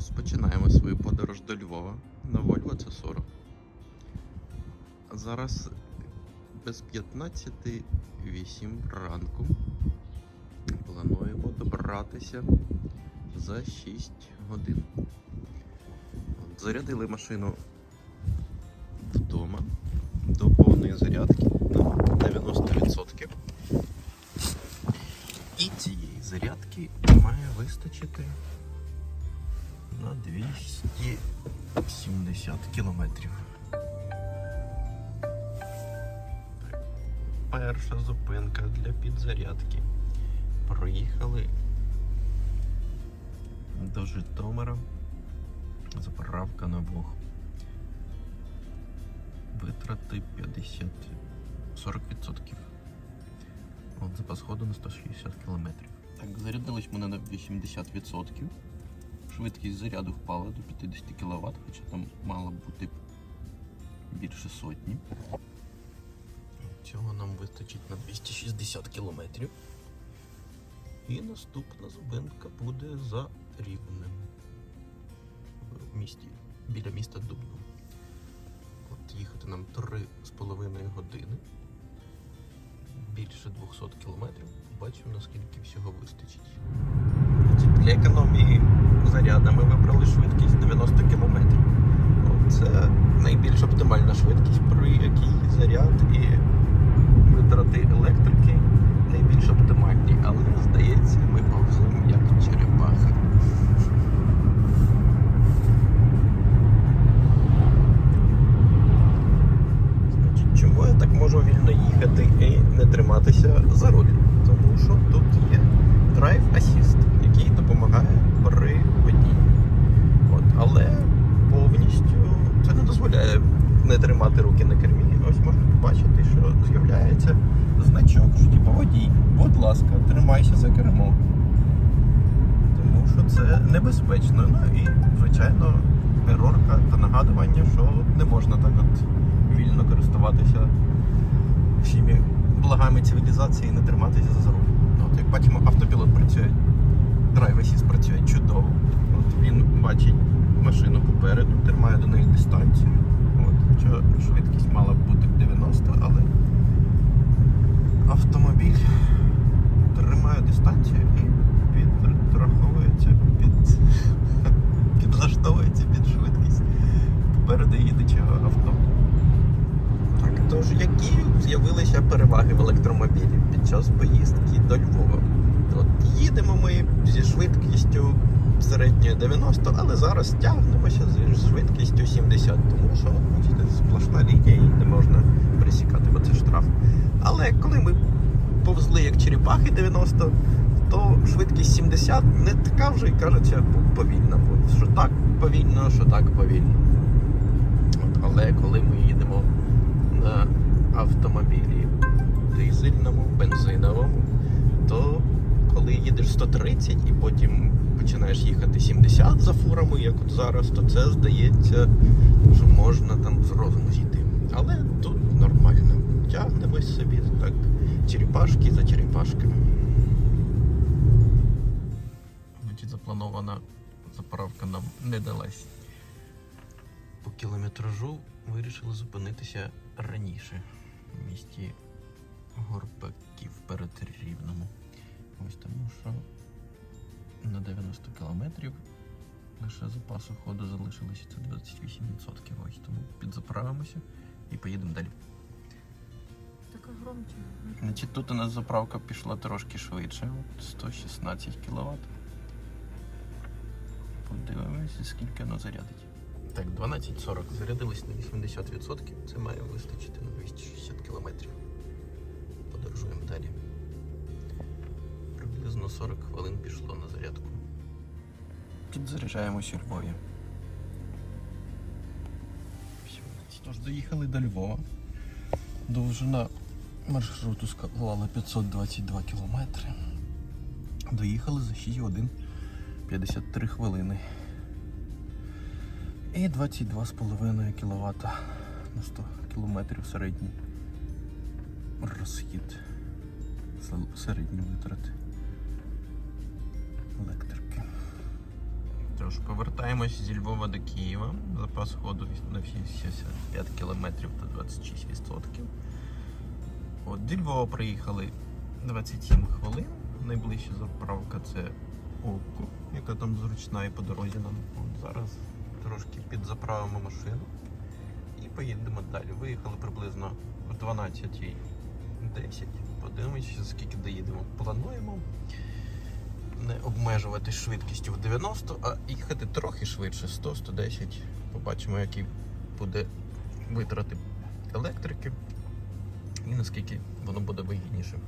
Розпочинаємо свою подорож до Львова на Volvo C40. Зараз без 15.08 ранку. Плануємо добратися за 6 годин. Зарядили машину вдома до повної зарядки на 90%. І цієї зарядки має вистачити на 270 кілометрів. Перша зупинка для підзарядки. Проїхали до Житомира. Заправка на двох. Витрати 50 40%. От запас ходу на 160 км. Так, зарядились ми на 80%. Швидкість заряду впала до 50 кВт, хоча там мало бути більше сотні. Цього нам вистачить на 260 км. І наступна зупинка буде за Рівнем в місті, біля міста Дубно. От їхати нам 3,5 години. Більше 200 кілометрів. Побачимо, наскільки всього вистачить. Для економії заряду ми вибрали швидкість 90 км. Це найбільш оптимальна швидкість, при якій заряд і витрати електрики найбільш оптимальні. Але здається, ми повземо як черепаха. Значить, чому я так можу вільно їхати і не триматися за руль? Тому що тут є Drive Assist, допомагає при водінні. От, але повністю це не дозволяє не тримати руки на кермі. Ось можна побачити, що з'являється значок, що типу водій, будь ласка, тримайся за кермо. Тому що це небезпечно. Ну і, звичайно, ерорка та нагадування, що не можна так от вільно користуватися всіми благами цивілізації і не триматися за руль. От, як бачимо, автопілот працює, Drive Assist працює чудово. От, він бачить попереду, тримає до неї дистанцію. От, хоча швидкість мала б бути 90, але автомобіль тримає дистанцію і підраховується під підлаштовується під швидкість попереду їдучого авто. Так, тож які з'явилися переваги в електромобілі під час поїздки до Львова? От їдемо ми зі швидкістю середньою 90, але зараз тягнемося зі швидкістю 70, тому що от, бачите, сплошна лінія і не можна пересікати, бо це штраф. Але коли ми повзли як черепахи 90, то швидкість 70 не така вже і кажеться повільна. Бо Що так повільно, що так повільно. От, але коли ми їдемо на автомобілі дизельному, бензиновому, то коли їдеш 130 і потім починаєш їхати 70 за фурами, як от зараз, то це здається, що можна там з розуму зійти. Але тут нормально. Тягнемось собі так, черепашки за черепашками. Значить, запланована заправка нам не далась. По кілометражу вирішили зупинитися раніше в місті Горбаків перед Рівному. Ось тому що на 90 кілометрів лише запасу ходу залишилося це 28%. Ось тому підзаправимося і поїдемо далі. Така громче. Значить, тут у нас заправка пішла трошки швидше, 116 кВт. Подивимося, скільки воно зарядить. Так, 12.40. Зарядились на 80%. Це має вистачити на 260 км. Подорожуємо далі. Приблизно 40 хвилин пішло на зарядку. Підзаряджаємося у Львові. Тож доїхали до Львова. Довжина маршруту склала 522 кілометри. Доїхали за 6 годин 53 хвилини. І 22,5 кВт на 100 кілометрів середній розхід. Середні витрати електрики. Тож, повертаємось зі Львова до Києва. Запас ходу на всі 65 кілометрів та 26%. От, зі Львова приїхали 27 хвилин. Найближча заправка це Оку, яка там зручна і по дорозі нам. От зараз трошки підзаправимо машину і поїдемо далі. Виїхали приблизно в 12.10. Подивимося, скільки доїдемо. Плануємо не обмежувати швидкістю в 90, а їхати трохи швидше 100-110. Побачимо, які буде витрати електрики і наскільки воно буде вигідніше.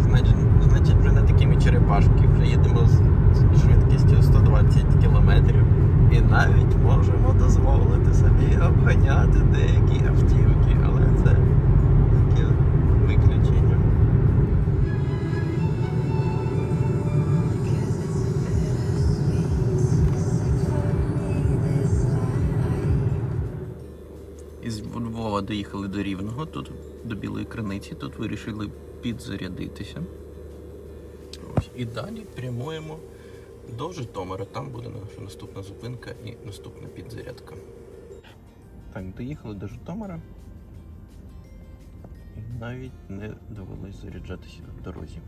Значить, значить вже не такими черепашки, вже їдемо з швидкістю 120 км і навіть можемо дозволити собі обганяти деякі Із Львова доїхали до Рівного, тут до Білої Криниці, тут вирішили підзарядитися. Ось. І далі прямуємо до Житомира. Там буде наша наступна зупинка і наступна підзарядка. Так, доїхали до Житомира. І навіть не довелось заряджатися в дорозі.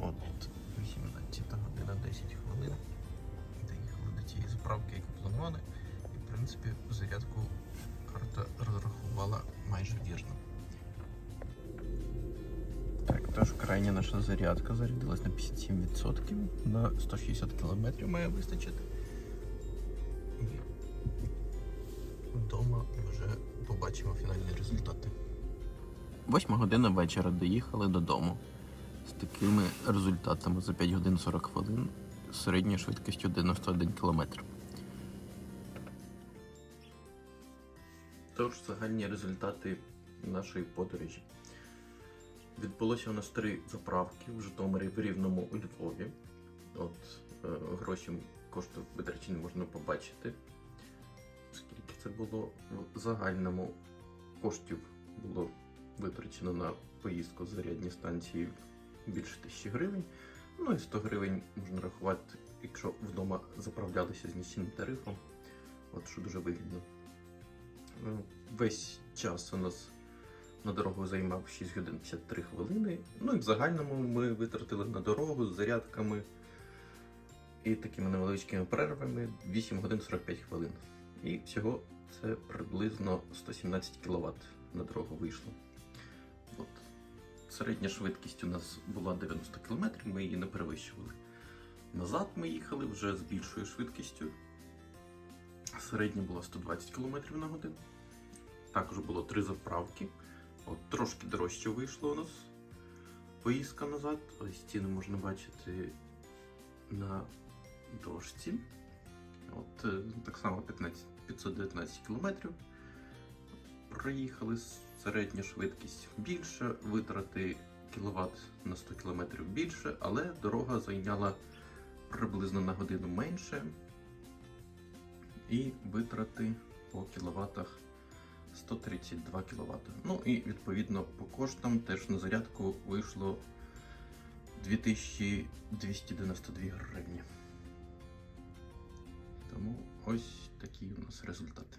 От 18 година 10 хвилин. Доїхали до цієї заправки, яку планували. І, в принципі, зарядку карта розрахувала майже вірно. Так, тож крайня наша зарядка зарядилась на 57%, на 160 км має вистачити. Вдома вже побачимо фінальні результати. Восьма година вечора доїхали додому з такими результатами за 5 годин 40 хвилин з середньою швидкістю 91 км. Тож загальні результати нашої подорожі. Відбулося у нас три заправки в Житомирі, в Рівному у Львові. От е, гроші кошти витрачені можна побачити. Скільки це було в загальному коштів було витрачено на поїздку з зарядні станції більше тисячі гривень. Ну і 100 гривень можна рахувати, якщо вдома заправлялися з нічним тарифом. От що дуже вигідно. Весь час у нас на дорогу займав 6 годин 53 хвилини. Ну і в загальному ми витратили на дорогу з зарядками і такими невеличкими перервами 8 годин 45 хвилин. І всього це приблизно 117 кВт на дорогу вийшло. От. Середня швидкість у нас була 90 км, ми її не перевищували. Назад ми їхали вже з більшою швидкістю. Середня була 120 км на годину. Також було три заправки. От, трошки дорожче вийшло у нас поїздка назад. Ось ціни можна бачити на дошці. От, е, так само 15, 519 км. Проїхали середня швидкість більше, витрати кіловат на 100 км більше, але дорога зайняла приблизно на годину менше. І витрати по кіловатах 132 кВт. Ну і відповідно по коштам теж на зарядку вийшло 2292 гривні. Тому ось такі у нас результати.